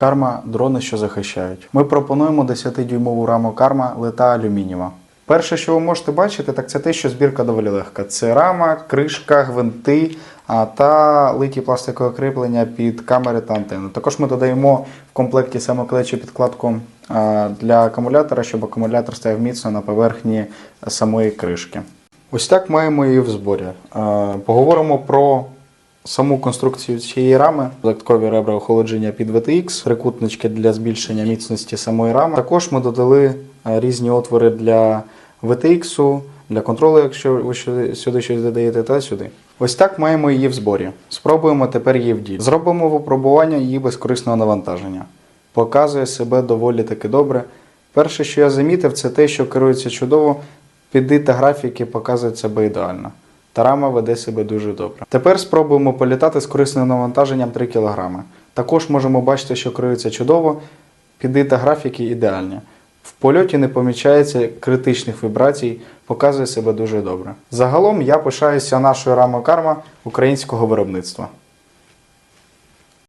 Карма дрони, що захищають. Ми пропонуємо 10-дюймову раму карма лита алюмінієва. Перше, що ви можете бачити, так це те, що збірка доволі легка. Це рама, кришка, гвинти та литі пластикове кріплення під камери та антенну. Також ми додаємо в комплекті самоклеючу підкладку для акумулятора, щоб акумулятор стояв міцно на поверхні самої кришки. Ось так маємо її в зборі. Поговоримо про саму конструкцію цієї рами, додаткові ребра охолодження під VTX, трикутнички для збільшення міцності самої рами. Також ми додали е, різні отвори для VTX, для контролю, якщо ви сюди- щось додаєте, та сюди. Ось так маємо її в зборі. Спробуємо тепер її в ділі. Зробимо випробування її без корисного навантаження. Показує себе доволі таки добре. Перше, що я замітив, це те, що керується чудово, піди та графіки показують себе ідеально. Та рама веде себе дуже добре. Тепер спробуємо політати з корисним навантаженням 3 кг. Також можемо бачити, що криється чудово, піди та графіки ідеальні. В польоті не помічається критичних вібрацій, показує себе дуже добре. Загалом я пишаюся нашою рамою карма українського виробництва.